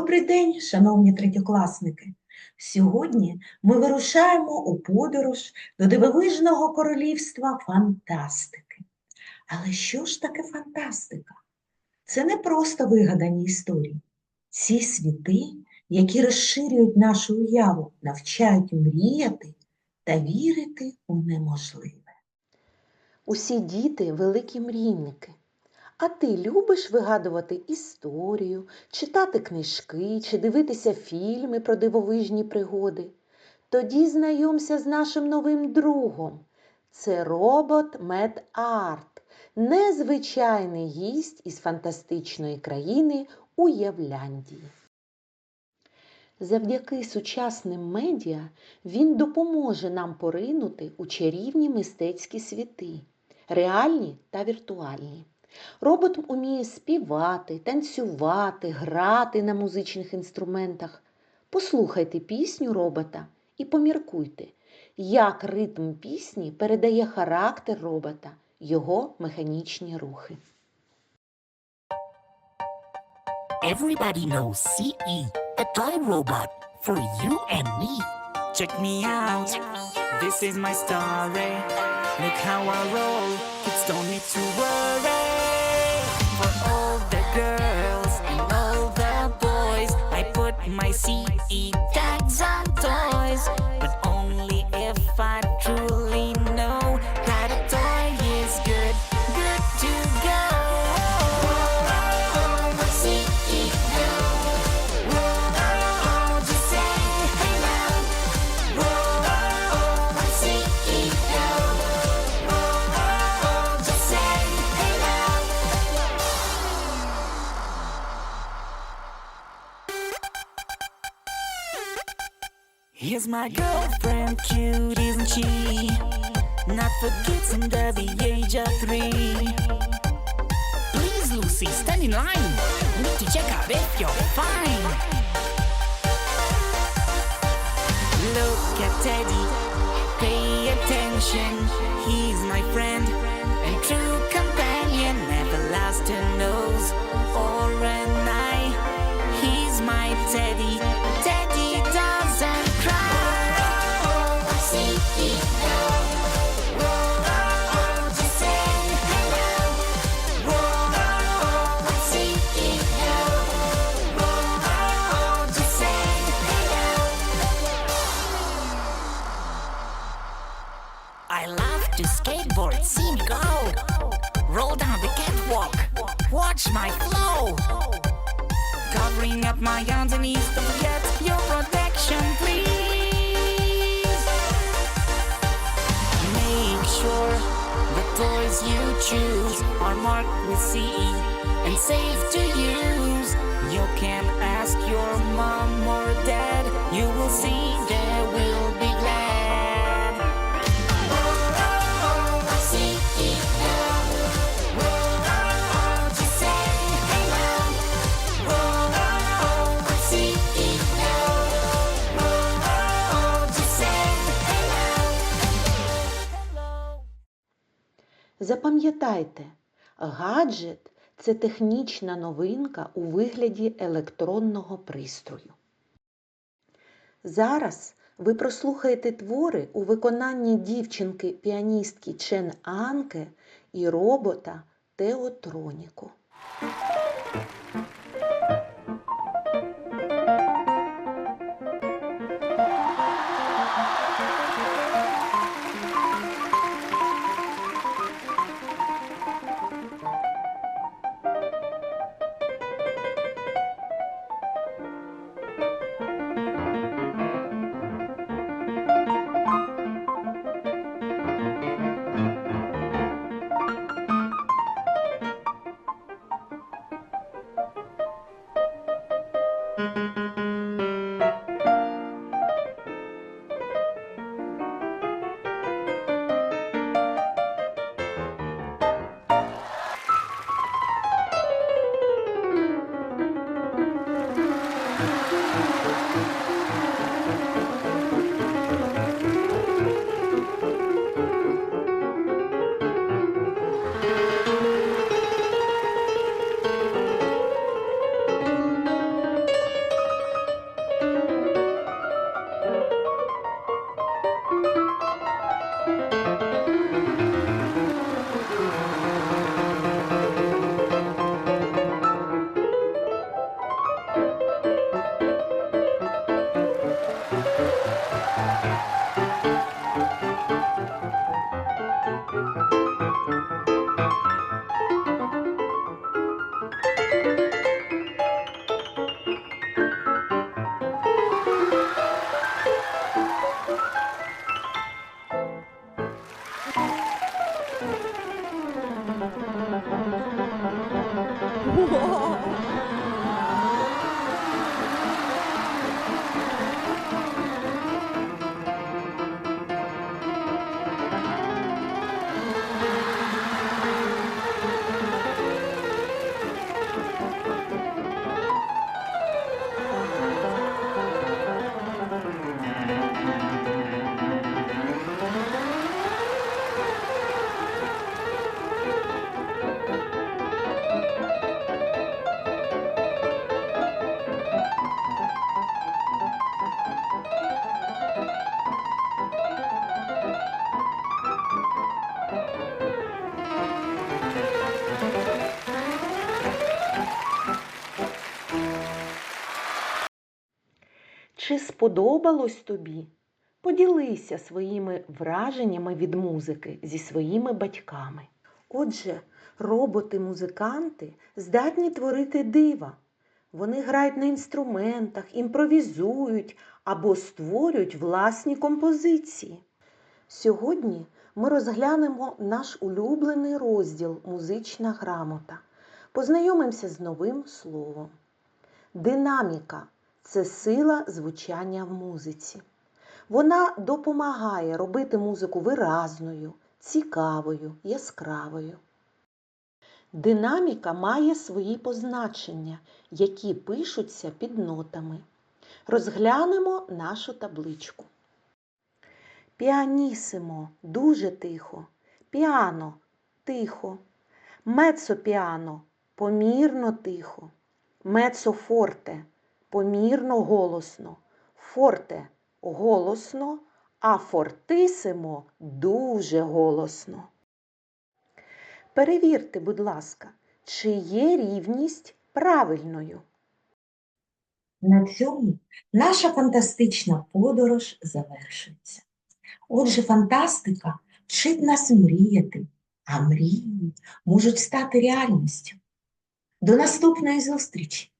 Добрий день, шановні третьокласники! Сьогодні ми вирушаємо у подорож до дивовижного королівства фантастики. Але що ж таке фантастика? Це не просто вигадані історії. Ці світи, які розширюють нашу уяву, навчають мріяти та вірити у неможливе. Усі діти великі мрійники. А ти любиш вигадувати історію, читати книжки чи дивитися фільми про дивовижні пригоди? Тоді знайомся з нашим новим другом. Це робот Мед Арт, незвичайний гість із фантастичної країни Уявляндії. Завдяки сучасним медіа він допоможе нам поринути у чарівні мистецькі світи, реальні та віртуальні. Робот уміє співати, танцювати, грати на музичних інструментах. Послухайте пісню робота і поміркуйте, як ритм пісні передає характер робота, його механічні рухи. Everybody knows CE, the toy robot for you and me. Check me out. This is my story. Look how I roll. Kids don't need to worry. my C E Here's my girlfriend, cute, isn't she? Not for kids under the age of three. Please, Lucy, stand in line. We need to check out if you're fine. Look at Teddy, watch my flow. Covering up my underneath, don't forget your protection, please. Make sure the toys you choose are marked with CE and safe to use. You can ask your mom or dad, you will see they will Запам'ятайте, гаджет це технічна новинка у вигляді електронного пристрою. Зараз ви прослухаєте твори у виконанні дівчинки-піаністки Чен Анке і робота Теотроніку. Oh. Чи сподобалось тобі? Поділися своїми враженнями від музики зі своїми батьками. Отже, роботи-музиканти здатні творити дива. Вони грають на інструментах, імпровізують або створюють власні композиції. Сьогодні ми розглянемо наш улюблений розділ Музична грамота. Познайомимося з новим словом. Динаміка це сила звучання в музиці. Вона допомагає робити музику виразною, цікавою, яскравою. Динаміка має свої позначення, які пишуться під нотами. Розглянемо нашу табличку. Піанісимо дуже тихо, піано тихо, мецо-піано помірно тихо, мецо-форте помірно голосно, форте голосно, а фортисимо дуже голосно. Перевірте, будь ласка, чи є рівність правильною. На цьому наша фантастична подорож завершується. Отже, фантастика вчить нас мріяти, а мрії можуть стати реальністю. До наступної зустрічі!